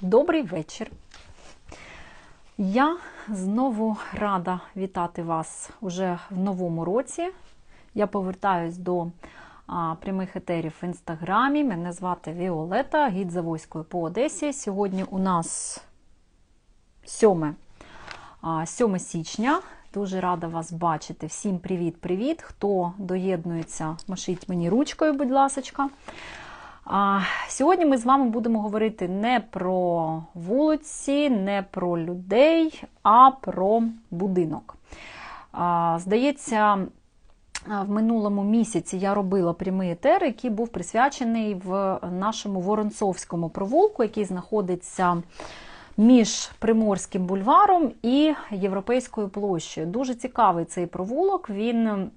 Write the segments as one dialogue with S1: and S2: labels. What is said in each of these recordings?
S1: Добрий вечір. Я знову рада вітати вас уже в новому році. Я повертаюсь до а, прямих етерів в інстаграмі. Мене звати Віолета, гід Завойської по Одесі. Сьогодні у нас 7, а, 7 січня. Дуже рада вас бачити. Всім привіт-привіт! Хто доєднується, машіть мені ручкою, будь ласочка. А, Сьогодні ми з вами будемо говорити не про вулиці, не про людей, а про будинок. А, Здається, в минулому місяці я робила прямий етер, який був присвячений в нашому Воронцовському провулку, який знаходиться між Приморським бульваром і Європейською площею. Дуже цікавий цей провулок. Він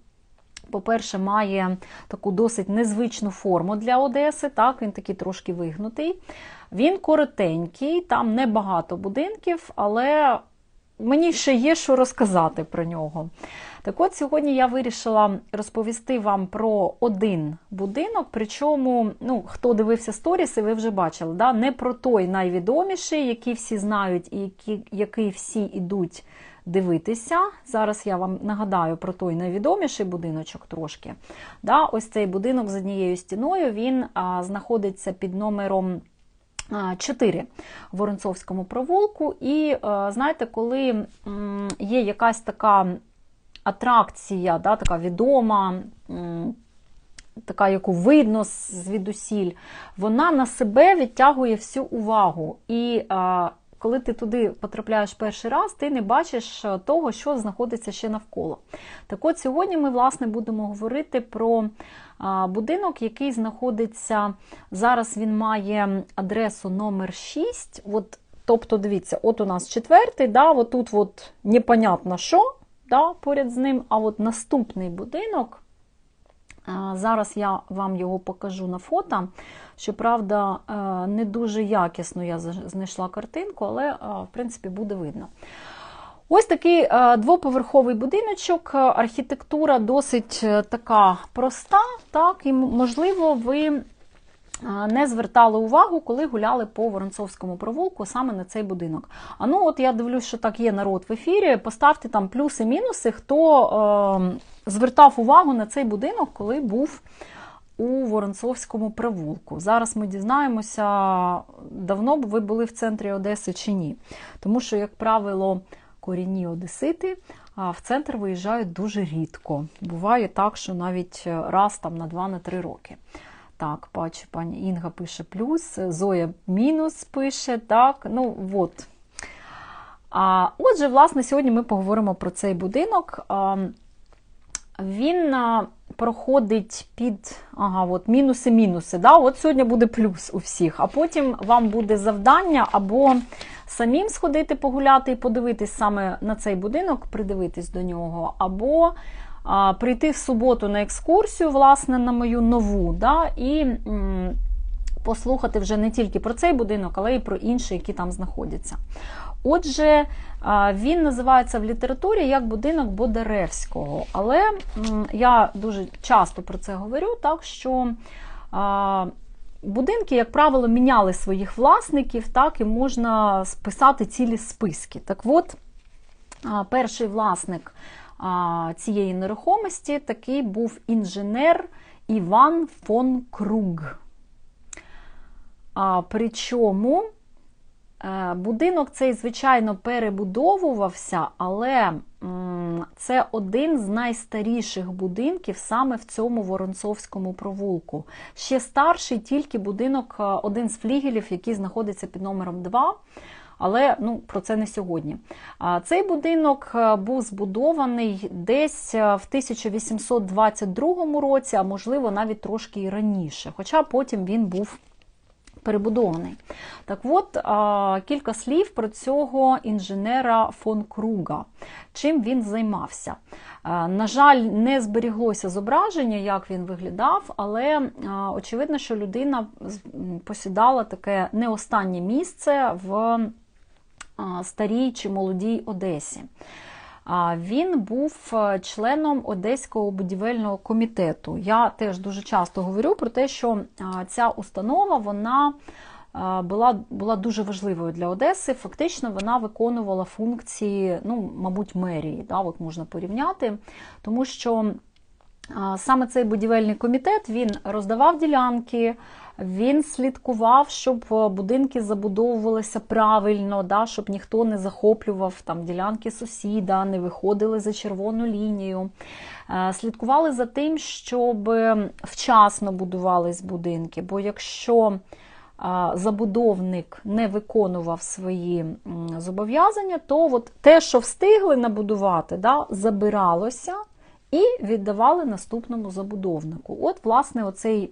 S1: по-перше, має таку досить незвичну форму для Одеси. Так, Він такий трошки вигнутий. Він коротенький, там небагато будинків, але мені ще є що розказати про нього. Так от сьогодні я вирішила розповісти вам про один будинок. Причому, ну, хто дивився сторіси, ви вже бачили, да? не про той найвідоміший, який всі знають і який, який всі йдуть дивитися. Зараз я вам нагадаю про той найвідоміший будиночок трошки. Да, Ось цей будинок з однією стіною він а, знаходиться під номером. 4 в Воронцовському провулку. І знаєте, коли є якась така атракція, да, така відома, така, яку видно звідусіль, вона на себе відтягує всю увагу. І коли ти туди потрапляєш перший раз, ти не бачиш е, того, що знаходиться ще навколо. Так от сьогодні ми, власне, будемо говорити про будинок, який знаходиться, зараз він має адресу номер 6. От, Тобто, дивіться, от у нас четвертий, да, от тут от непонятно що да, поряд з ним, а от наступний будинок. Зараз я вам його покажу на фото. Щоправда, е, не дуже якісно я знайшла картинку, але, е, в принципі, буде видно. Ось такий е, двоповерховий будиночок, архітектура досить така проста, так, і, можливо, ви не звертали увагу, коли гуляли по Воронцовському провулку саме на цей будинок. А ну, от я дивлюсь, що так є народ в ефірі. Поставте там плюси-мінуси, хто е, звертав увагу на цей будинок, коли був у Воронцовському провулку. Зараз ми дізнаємося, давно б ви були в центрі Одеси чи ні. Тому що, як правило, корінні Одесити в центр виїжджають дуже рідко. Буває так, що навіть раз там на 2-3 роки. Так, бачу, пані Інга пише плюс, Зоя мінус пише. так, ну от. А, Отже, власне, сьогодні ми поговоримо про цей будинок. Він проходить під ага, от, мінуси-мінуси. Да? От Сьогодні буде плюс у всіх, а потім вам буде завдання або самим сходити погуляти і подивитись саме на цей будинок, придивитись до нього, або прийти в суботу на екскурсію, власне, на мою нову, да, і послухати вже не тільки про цей будинок, але й про інші, які там знаходяться. Отже, він називається в літературі як будинок Бодаревського. Але я дуже часто про це говорю, так що будинки, як правило, міняли своїх власників, так, і можна списати цілі списки. Так от, перший власник цієї нерухомості такий був інженер Іван фон Круг. Причому е, будинок цей, звичайно, перебудовувався, але це один з найстаріших будинків саме в цьому Воронцовському провулку. Ще старший тільки будинок, е, один з флігелів, який знаходиться під номером 2 але ну, про це не сьогодні. Цей будинок е, був збудований десь е, в 1822 році, а можливо навіть трошки і раніше, хоча потім він був. Перебудований. Так от, кілька слів про цього інженера фон Круга. Чим він займався? На жаль, не зберіглося зображення, як він виглядав, але очевидно, що людина посідала таке не останнє місце в старій чи молодій Одесі. Він був е, членом Одеського будівельного комітету. Я теж дуже часто говорю про те, що ця установа вона була, була дуже важливою для Одеси. Фактично вона виконувала функції, ну, мабуть, мерії, да, от можна порівняти, тому що саме цей будівельний комітет він роздавав ділянки. Він слідкував, щоб будинки забудовувалися правильно, да, щоб ніхто не захоплював там ділянки сусіда, не виходили за червону лінію. Е, Слідкували за тим, щоб вчасно будувались будинки. Бо якщо е, забудовник не виконував свої зобов'язання, то от те, що встигли набудувати, да, забиралося і віддавали наступному забудовнику. От, власне, оцей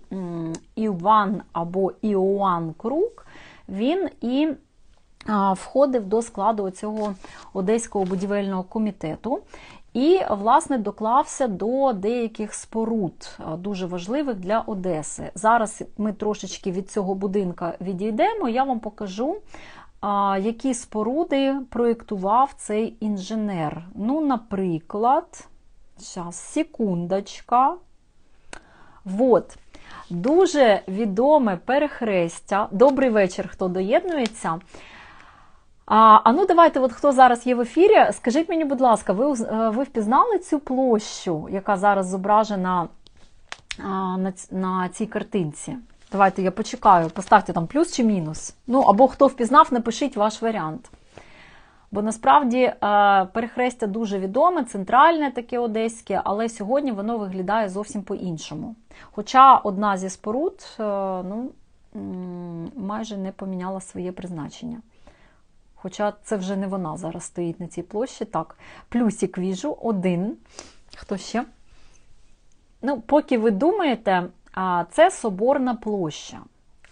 S1: Іван або Іоанн Крук, він і входив до складу цього Одеського будівельного комітету. І, власне, доклався до деяких споруд, дуже важливих для Одеси. Зараз ми трошечки від цього будинка відійдемо. Я вам покажу, які споруди проєктував цей інженер. Ну, наприклад, зараз, секундочка. Вот. Дуже відоме перехрестя. Добрий вечір, хто доєднується. А а ну давайте, от хто зараз є в ефірі, скажіть мені, будь ласка, ви е, ви впізнали цю площу, яка зараз зображена а, на, на цій картинці? Давайте я почекаю, поставте там плюс чи мінус. Ну, або хто впізнав, напишіть ваш варіант. Бо насправді е, перехрестя дуже відоме, центральне таке одеське, але сьогодні воно виглядає зовсім по-іншому. Хоча одна зі споруд е, ну, майже не поміняла своє призначення. Хоча це вже не вона зараз стоїть на цій площі. Так, плюсик віжу, один. Хто ще? Ну, Поки ви думаєте, це Соборна площа.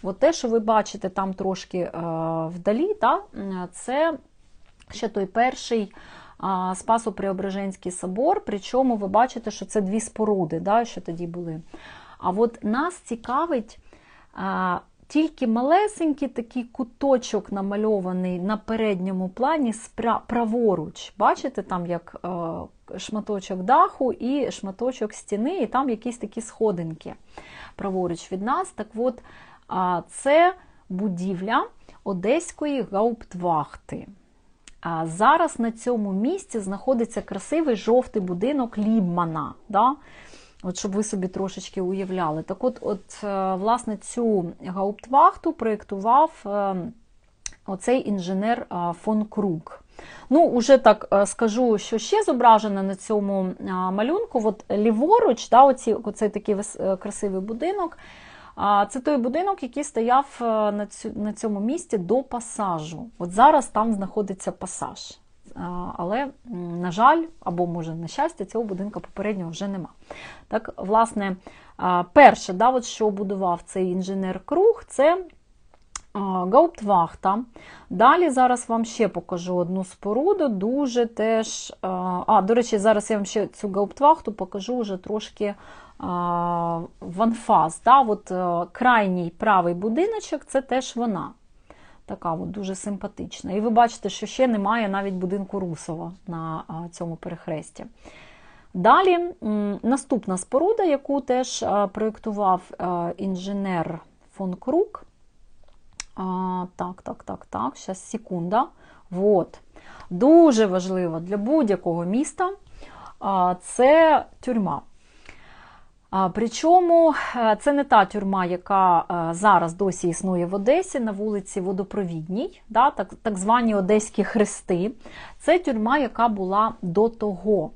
S1: От те, що ви бачите там трошки е, вдалі, та, це ще той перший Спасо-Преображенський собор, причому ви бачите, що це дві споруди, да, що тоді були. А от нас цікавить а, тільки малесенький такий куточок намальований на передньому плані праворуч. Бачите, там як а, шматочок даху і шматочок стіни, і там якісь такі сходинки праворуч від нас. Так от, а, це будівля Одеської гауптвахти. А зараз на цьому місці знаходиться красивий жовтий будинок Лібмана. Да? От Щоб ви собі трошечки уявляли. Так от, от е, власне, цю гауптвахту проєктував е, оцей інженер е, фон Крук. Ну, уже так скажу, що ще зображено на цьому малюнку. От Ліворуч, да, оці, оцей такий красивий будинок. Це той будинок, який стояв на цьому місці до пасажу. От зараз там знаходиться пасаж. Але, на жаль, або, може, на щастя, цього будинку попереднього вже нема. Так, власне, перше, да, от що будував цей інженер Круг, це Гауптвахта. Далі зараз вам ще покажу одну споруду, дуже теж. А, до речі, зараз я вам ще цю гауптвахту покажу вже трошки ванфаз. Да? От, Крайній правий будиночок це теж вона. Така от дуже симпатична. І ви бачите, що ще немає навіть будинку Русова на цьому перехресті. Далі наступна споруда, яку теж проєктував інженер фон Крук. Так, так, так, так, зараз секунда. Вот. Дуже важливо для будь-якого міста це тюрма. Причому е, це не та тюрма, яка е, зараз досі існує в Одесі на вулиці Водопровідній, да, так, так звані Одеські хрести. Це тюрма, яка була до того.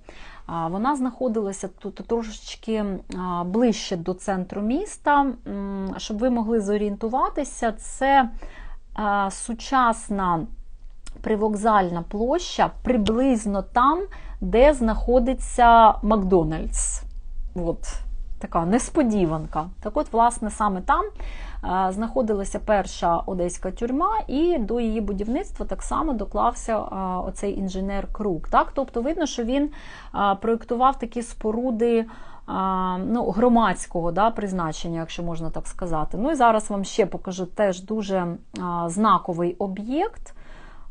S1: Вона знаходилася тут трошечки ближче до центру міста. Щоб ви могли зорієнтуватися, це сучасна привокзальна площа приблизно там, де знаходиться Макдональдс. От така несподіванка. Так от, власне, саме там знаходилася перша одеська тюрма, і до її будівництва так само доклався оцей інженер Крук. Так? Тобто, видно, що він проєктував такі споруди. Ну, Громадського да, призначення, якщо можна так сказати. Ну і зараз вам ще покажу теж дуже знаковий об'єкт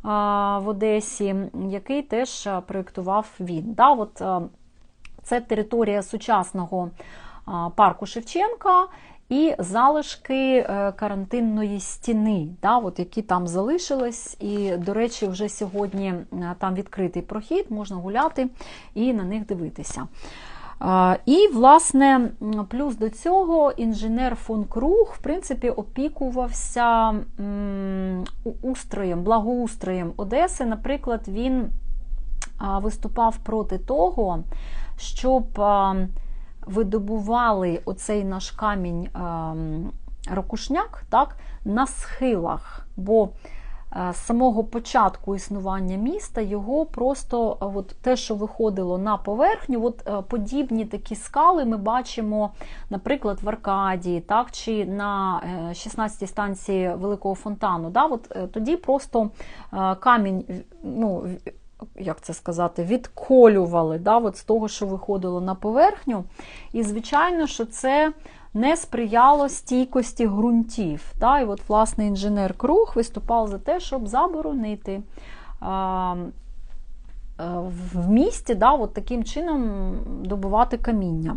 S1: в Одесі, який теж проєктував він. Да, от Це територія сучасного парку Шевченка. І залишки е, карантинної стіни, да, от які там залишились. І, до речі, вже сьогодні е, там відкритий прохід, можна гуляти і на них дивитися. І, власне, плюс до цього інженер фон Круг, в принципі, опікувався устроєм, благоустроєм Одеси. Наприклад, він виступав проти того, щоб видобували оцей наш камінь ракушняк так, на схилах. бо Е, з самого початку існування міста його просто е, от те, що виходило на поверхню, от е, подібні такі скали ми бачимо, наприклад, в Аркадії, так, чи на 16-й станції Великого Фонтану. Да, от Тоді просто камінь. ну, як це сказати, відколювали да, от з того, що виходило на поверхню. І, звичайно, що це не сприяло стійкості ґрунтів. Та, І от, власне, інженер Круг виступав за те, щоб заборонити а, в місті да, от таким чином добувати каміння.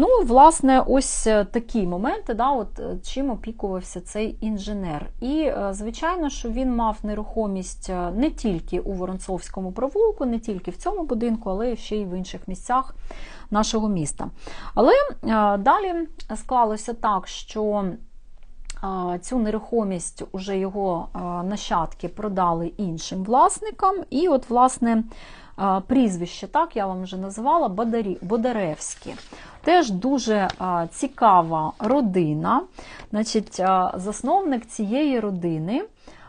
S1: Ну, власне, ось е, такі моменти, да, от, е, чим опікувався цей інженер. І, е, звичайно, що він мав нерухомість не тільки у Воронцовському провулку, не тільки в цьому будинку, але ще й в інших місцях нашого міста. Але далі склалося так, що Цю нерухомість уже його нащадки продали іншим власникам. І, от, власне, прізвище, так, я вам вже називала, Бодаревські. Теж дуже цікава родина. Значить, Засновник цієї родини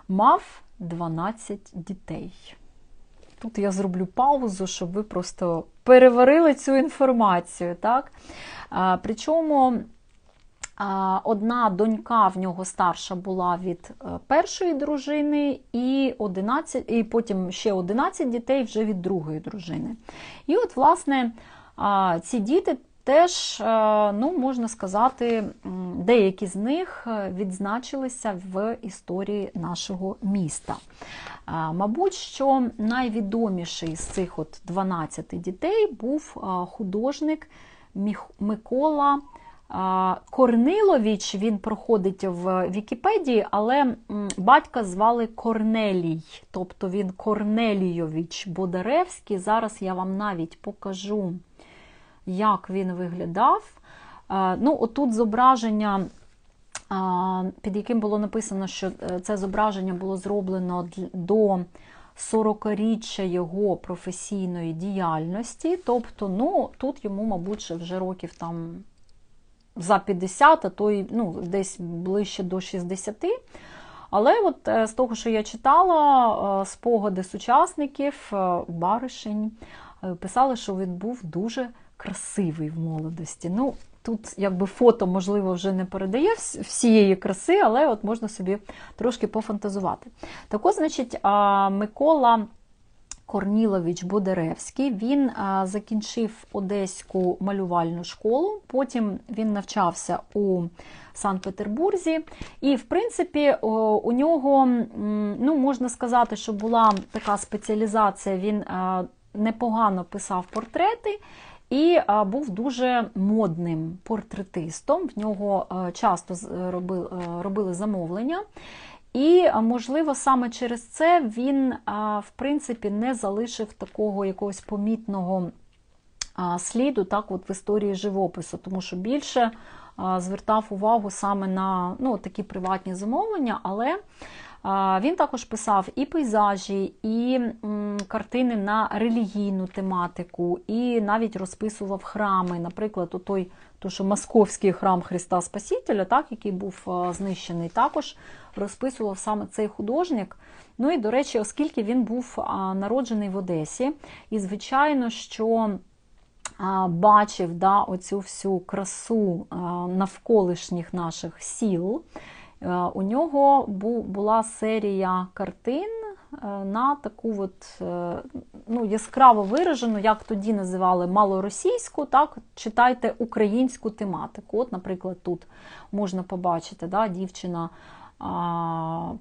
S1: мав 12 дітей. Тут я зроблю паузу, щоб ви просто переварили цю інформацію. Так? Причому одна донька в нього старша була від е, першої дружини, і 11, і потім ще 11 дітей вже від другої дружини. І от, власне, ці діти. Теж, е, ну, можна сказати, деякі з них е, відзначилися в історії нашого міста. Мабуть, що найвідоміший з цих от 12 дітей був художник Микола Корнилович. Він проходить в Вікіпедії, але батька звали Корнелій, тобто він Корнелійович Бодаревський. Зараз я вам навіть покажу, як він виглядав. Ну, Отут зображення під яким було написано, що е, це зображення було зроблено до 40-річчя його професійної діяльності. Тобто, ну, тут йому, мабуть, вже років там за 50, а то й ну, десь ближче до 60. Але от е, з того, що я читала, е, спогади сучасників, баришень, писали, що він був дуже красивий в молодості. Ну, Тут якби фото, можливо, вже не передає всієї краси, але от можна собі трошки пофантазувати. Так значить, Микола Корнілович Бодеревський, він закінчив Одеську малювальну школу, потім він навчався у Санкт-Петербурзі. І, в принципі, у нього, ну, можна сказати, що була така спеціалізація, він непогано писав портрети. І був дуже модним портретистом. В нього часто робили замовлення. І, можливо, саме через це він, в принципі, не залишив такого якогось помітного сліду так, от в історії живопису, тому що більше звертав увагу саме на ну, такі приватні замовлення, але він також писав і пейзажі, і картини на релігійну тематику, і навіть розписував храми. Наприклад, той, то, що Московський храм Христа Спасителя, так, який був знищений, також розписував саме цей художник. Ну і, до речі, оскільки він був народжений в Одесі, і, звичайно, що бачив да, оцю всю красу навколишніх наших сіл. Е, у нього була серія картин е, на таку от, е, ну, яскраво виражену, як тоді називали малоросійську, так, читайте українську тематику. От, Наприклад, тут можна побачити да, дівчина а,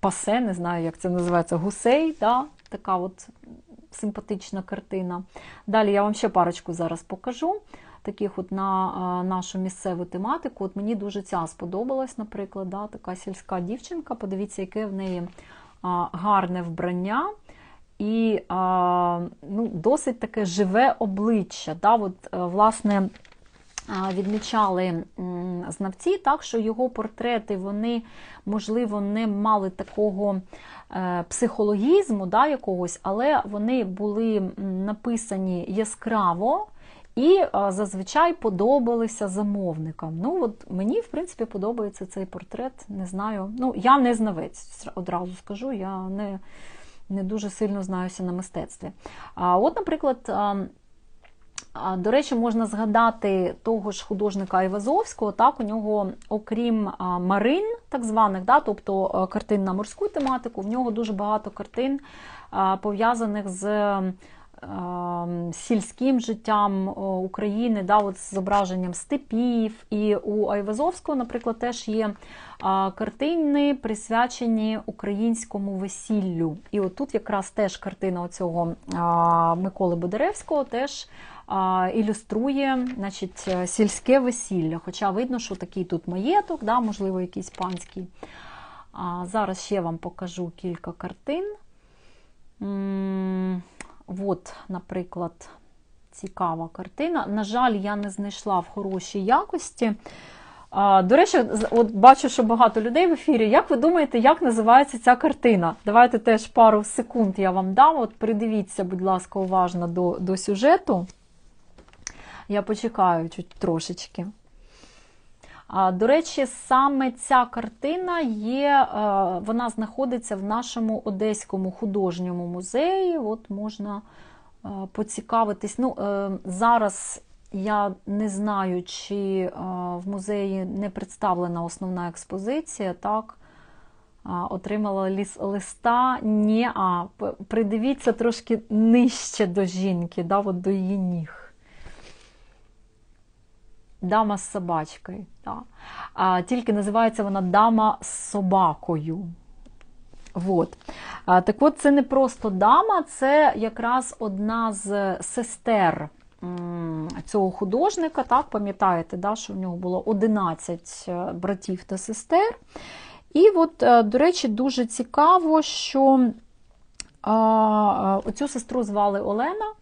S1: пасе, не знаю, як це називається, гусей. да, така от симпатична картина. Далі я вам ще парочку зараз покажу. таких от на а, нашу місцеву тематику. От мені дуже ця сподобалась, наприклад, да, така сільська дівчинка. Подивіться, яке в неї гарне вбрання. І ну, досить таке живе обличчя. Да? От, е, власне, відмічали знавці, так, що його портрети вони, можливо, не мали такого е, психологізму да, якогось, але вони були написані яскраво. І зазвичай подобалися замовникам. Ну, от Мені, в принципі, подобається цей портрет. Не знаю. Ну, я не знавець, одразу скажу, я не не дуже сильно знаюся на мистецтві. А от, наприклад, а, до речі, можна згадати того ж художника Івазовського. Так, у нього, окрім марин, так званих, да, тобто картин на морську тематику, в нього дуже багато картин пов'язаних з. Сільським життям України, да, от з зображенням степів. І у Айвазовського, наприклад, теж є картини, присвячені українському весіллю. І от тут якраз теж картина оцього Миколи Бодеревського теж ілюструє значить, сільське весілля. Хоча видно, що такий тут маєток, да, можливо, якийсь панський. Зараз ще вам покажу кілька картин. От, наприклад, цікава картина. На жаль, я не знайшла в хорошій якості. До речі, от бачу, що багато людей в ефірі. Як ви думаєте, як називається ця картина? Давайте теж пару секунд я вам дам. От Придивіться, будь ласка, уважно до, до сюжету. Я почекаю чуть трошечки. До речі, саме ця картина є, е, вона знаходиться в нашому Одеському художньому музеї. От можна е, поцікавитись. Ну, е, Зараз я не знаю, чи в музеї не представлена основна експозиція. так. Отримала листа. Ні, а придивіться трошки нижче до жінки, да, от до її ніг. Дама з собачкою. Да. А, Тільки називається вона Дама з собакою. От. А, Так от, це не просто дама, це якраз одна з сестер цього художника. Так, Пам'ятаєте, да, що в нього було 11 е, братів та сестер. І, от, е, до речі, дуже цікаво, що а, оцю сестру звали Олена.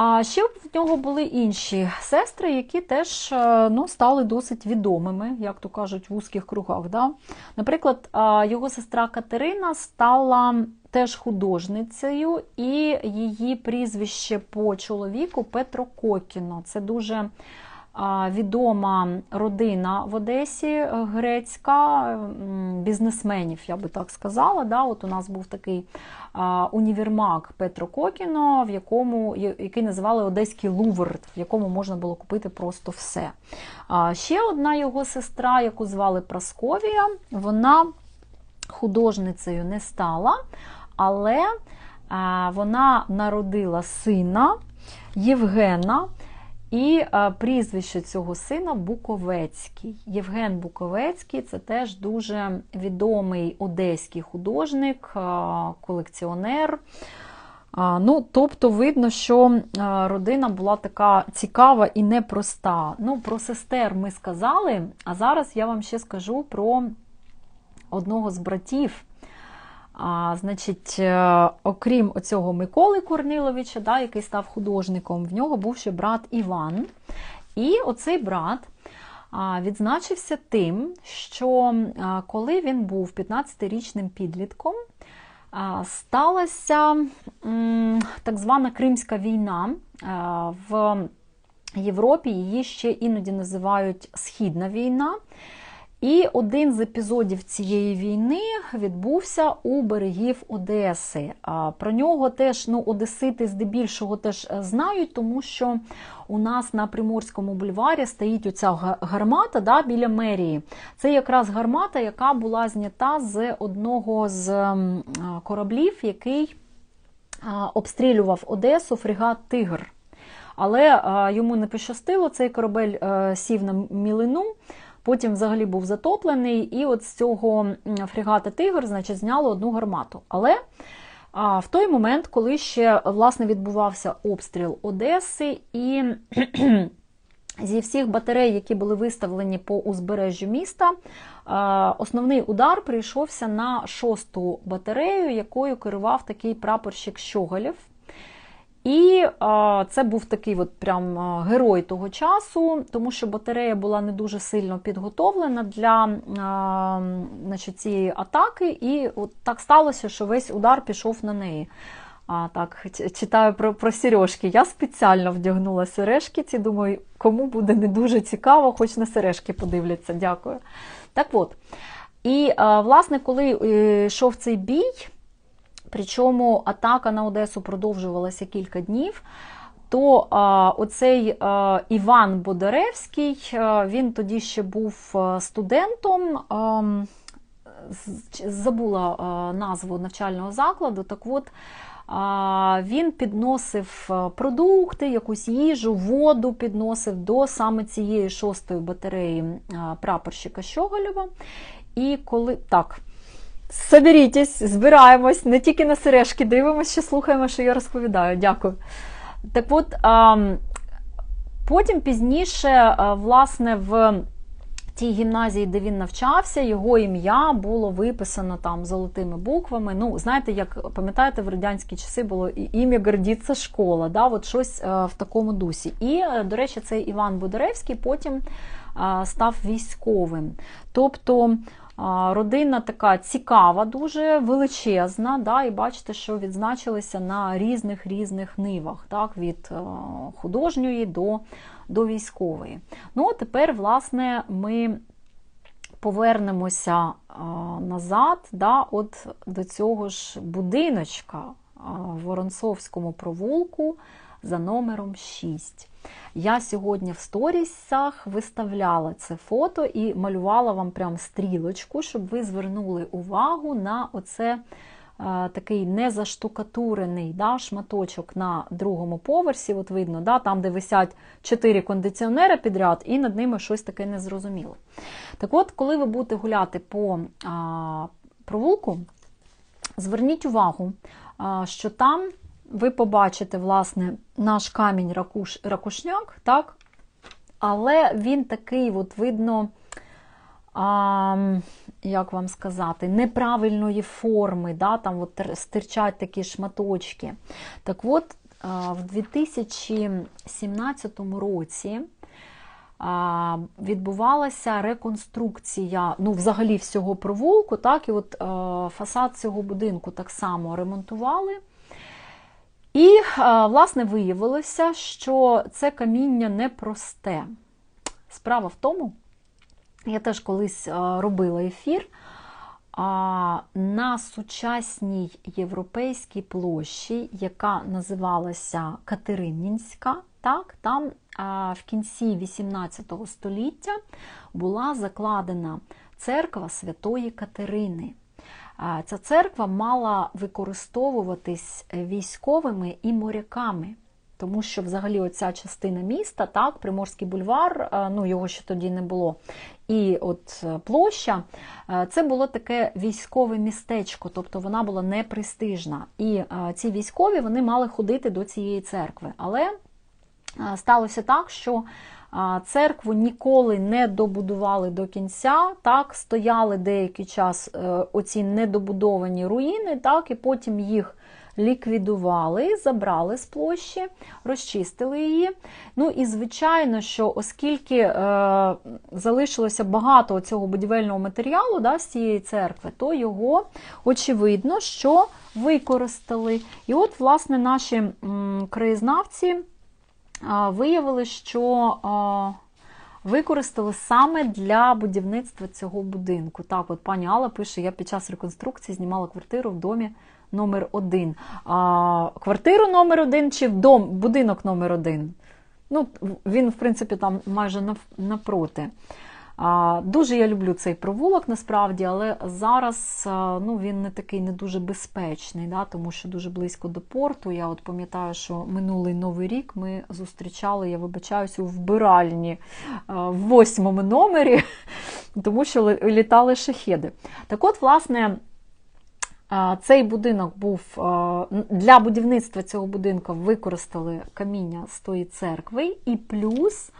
S1: А ще в нього були інші сестри, які теж е, ну, стали досить відомими, як то кажуть, в узких кругах. Да? Наприклад, його сестра Катерина стала теж художницею, і її прізвище по чоловіку Петро Кокіно. Це дуже відома родина в Одесі е, грецька бізнесменів, я би так сказала. Да? От У нас був такий універмаг Петро Кокіно, в якому, який називали Одеський Лувр, в якому можна було купити просто все. Ще одна його сестра, яку звали Прасковія, вона художницею не стала, але вона народила сина Євгена. І а, прізвище цього сина Буковецький. Євген Буковецький це теж дуже відомий одеський художник, а, колекціонер. А, ну, Тобто, видно, що родина була така цікава і непроста. Ну, Про сестер ми сказали, а зараз я вам ще скажу про одного з братів. А, Значить, е, окрім оцього Миколи Корниловича, да, який став художником, в нього був ще брат Іван. І оцей брат відзначився тим, що коли він був 15-річним підлітком, сталася так звана Кримська війна в Європі. Її ще іноді називають Східна війна. І один з епізодів цієї війни відбувся у берегів Одеси. Про нього теж ну, Одесити здебільшого теж е, знають, тому що у нас на Приморському бульварі стоїть оця гармата да, біля мерії. Це якраз гармата, яка була знята з одного з кораблів, який обстрілював Одесу фрегат Тигр. Але йому не пощастило, цей корабель е, сів на мілину. Потім взагалі був затоплений, і от з цього фрегата Тигр значить, зняло одну гармату. Але а, в той момент, коли ще власне відбувався обстріл Одеси, і Зі всіх батарей, які були виставлені по узбережжю міста, основний удар прийшовся на шосту батарею, якою керував такий прапорщик Щоголєв. І а, це був такий от прям герой того часу, тому що батарея була не дуже сильно підготовлена для а, значить, цієї атаки, і от так сталося, що весь удар пішов на неї. А, так, Читаю про про сережки. Я спеціально вдягнула сережки, ці думаю, кому буде не дуже цікаво, хоч на сережки подивляться. Дякую. Так от. І, власне, коли е, йшов цей бій. Причому атака на Одесу продовжувалася кілька днів. То а, оцей а, Іван Бодаревський, а, він тоді ще був студентом, а, забула а, назву навчального закладу. Так от а, він підносив продукти, якусь їжу, воду підносив до саме цієї шостої батареї а, прапорщика Щоголєва. І коли так. Соберітесь, збираємось, не тільки на сережки дивимося, ще слухаємо, що я розповідаю. Дякую. Так от, потім пізніше, власне, в тій гімназії, де він навчався, його ім'я було виписано там золотими буквами. Ну, знаєте, як пам'ятаєте, в радянські часи було ім'я гордіться школа, да, от щось в такому дусі. І, до речі, цей Іван Будоревський потім став військовим. Тобто. Родина така цікава, дуже величезна. да, І бачите, що відзначилися на різних різних нивах, так, від е, художньої до до військової. Ну, тепер, власне, ми повернемося назад да, от до цього ж будиночка в Воронцовському провулку за номером 6. Я сьогодні в сторісах виставляла це фото і малювала вам прям стрілочку, щоб ви звернули увагу на оце. Е, такий незаштукатурений да, шматочок на другому поверсі, от видно, да, там, де висять чотири кондиціонери підряд, і над ними щось таке незрозуміле. Так от, коли ви будете гуляти по а, провулку, зверніть увагу, що там ви побачите, власне, наш камінь ракуш, ракушняк, так? але він такий, от видно, а, як вам сказати, неправильної форми, да? там от стирчать такі шматочки. Так от, в 2017 році. Відбувалася реконструкція, ну, взагалі, всього провулку, так, і от фасад цього будинку так само ремонтували. І, е, власне, виявилося, що це каміння непросте. Справа в тому, я теж колись е, робила ефір. На сучасній європейській площі, яка називалася Катеринінська, так, там в кінці 18 століття була закладена церква Святої Катерини. Ця церква мала використовуватись військовими і моряками. Тому що взагалі оця частина міста, так, Приморський бульвар, ну його ще тоді не було. І от е, площа це було таке військове містечко, тобто вона була непрестижна. І ці військові вони мали ходити до цієї церкви. Але сталося так, що Церкву ніколи не добудували до кінця, так, стояли деякий час е, оці недобудовані руїни, так, і потім їх ліквідували, забрали з площі, розчистили її. Ну і звичайно, що оскільки е, залишилося багато цього будівельного матеріалу да, з цієї церкви, то його очевидно, що використали. І от, власне, наші м, краєзнавці виявили, що використали саме для будівництва цього будинку. Так, от пані Алла пише: я під час реконструкції знімала квартиру в домі номер 1 А Квартиру номер 1 чи дом, будинок номер 1 Ну, Він, в принципі, там майже навпроти. Дуже я люблю цей провулок насправді, але зараз ну, він не такий не дуже безпечний, да, тому що дуже близько до порту. Я от пам'ятаю, що минулий новий рік ми зустрічали, я вибачаюся, у вбиральні в восьмому номері, тому що літали шахеди. Так от, власне. Цей будинок був для будівництва цього будинку використали каміння з тої церкви, і плюс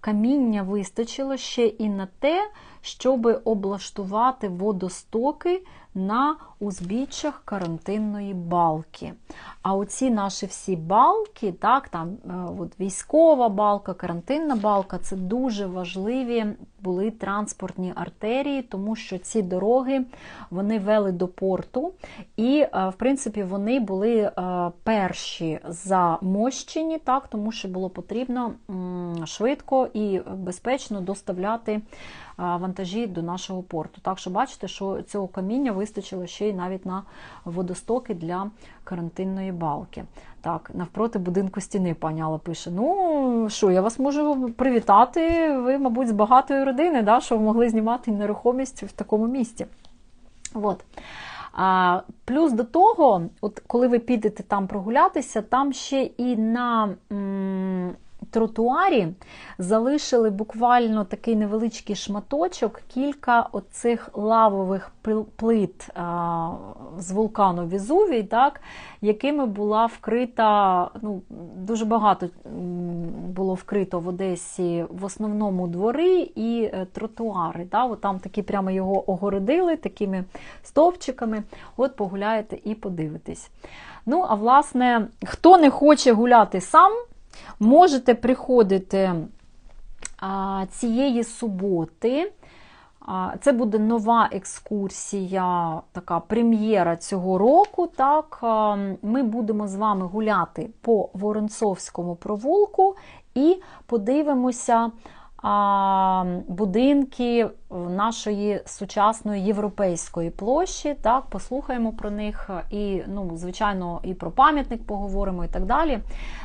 S1: каміння вистачило ще і на те, щоб облаштувати водостоки на узбіччях карантинної балки. А оці наші всі балки, так, там е, от військова балка, карантинна балка це дуже важливі були транспортні артерії, тому що ці дороги вони вели до порту, і, е, в принципі, вони були е, перші замощені, так, тому що було потрібно швидко і безпечно доставляти вантажі до нашого порту. Так що бачите, що цього каміння вистачило ще й навіть на водостоки для карантинної балки. Так, навпроти будинку стіни пані Алла пише: Ну, що, я вас можу привітати, ви, мабуть, з багатої родини, да, що ви могли знімати нерухомість в такому місті. От. А, Плюс до того, от коли ви підете там прогулятися, там ще і на м, тротуарі залишили буквально такий невеличкий шматочок, кілька оцих лавових плит а, з вулкану Візувій, так, якими була вкрита, ну, дуже багато було вкрито в Одесі в основному двори і е, тротуари. Так, Там такі прямо його огородили такими стовпчиками. От погуляєте і подивитесь. Ну, а власне, хто не хоче гуляти сам, Можете приходити цієї суботи. Це буде нова екскурсія, така прем'єра цього року. Так, Ми будемо з вами гуляти по Воронцовському провулку і подивимося будинки нашої сучасної європейської площі. Так, Послухаємо про них і, ну, звичайно, і про пам'ятник поговоримо і так далі.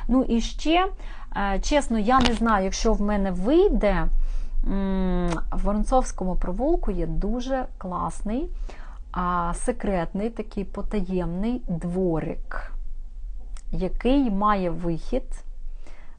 S1: Ну і ще, е, чесно, я не знаю, якщо в мене вийде, в Воронцовському провулку є дуже класний, секретний такий потаємний дворик, який має вихід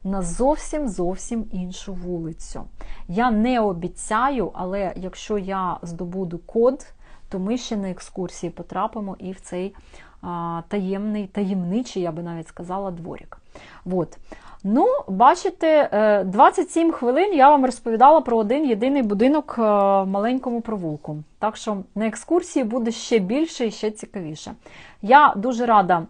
S1: на зовсім зовсім іншу вулицю. Я не обіцяю, але якщо я здобуду код, то ми ще на екскурсії потрапимо і в цей а, таємний, таємничий, я би навіть сказала, дворік. От. Ну, бачите, 27 е, хвилин я вам розповідала про один єдиний будинок в е, маленькому провулку. Так що на екскурсії буде ще більше і ще цікавіше. Я дуже рада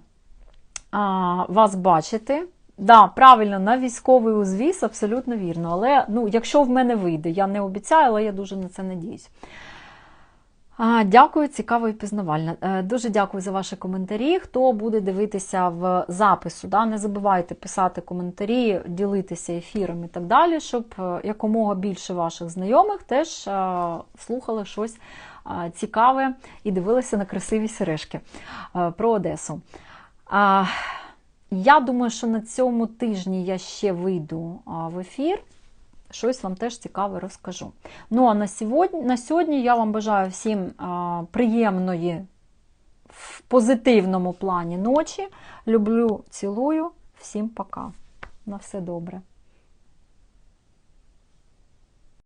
S1: вас бачити. Да, правильно, на військовий узвіз, абсолютно вірно. Але ну, якщо в мене вийде, я не обіцяю, але я дуже на це надіюсь. Дякую, цікаво і пізнавально. Е, дуже дякую за ваші коментарі. Хто буде дивитися в запису, да, не забувайте писати коментарі, ділитися ефіром і так далі, щоб е, якомога більше ваших знайомих теж е, слухали щось цікаве і дивилися на красиві сережки про Одесу. Я думаю, що на цьому тижні я ще вийду в ефір. Щось вам теж цікаве розкажу. Ну, а на сьогодні, на сьогодні я вам бажаю всім приємної, в позитивному плані ночі. Люблю, цілую, всім пока. На все добре.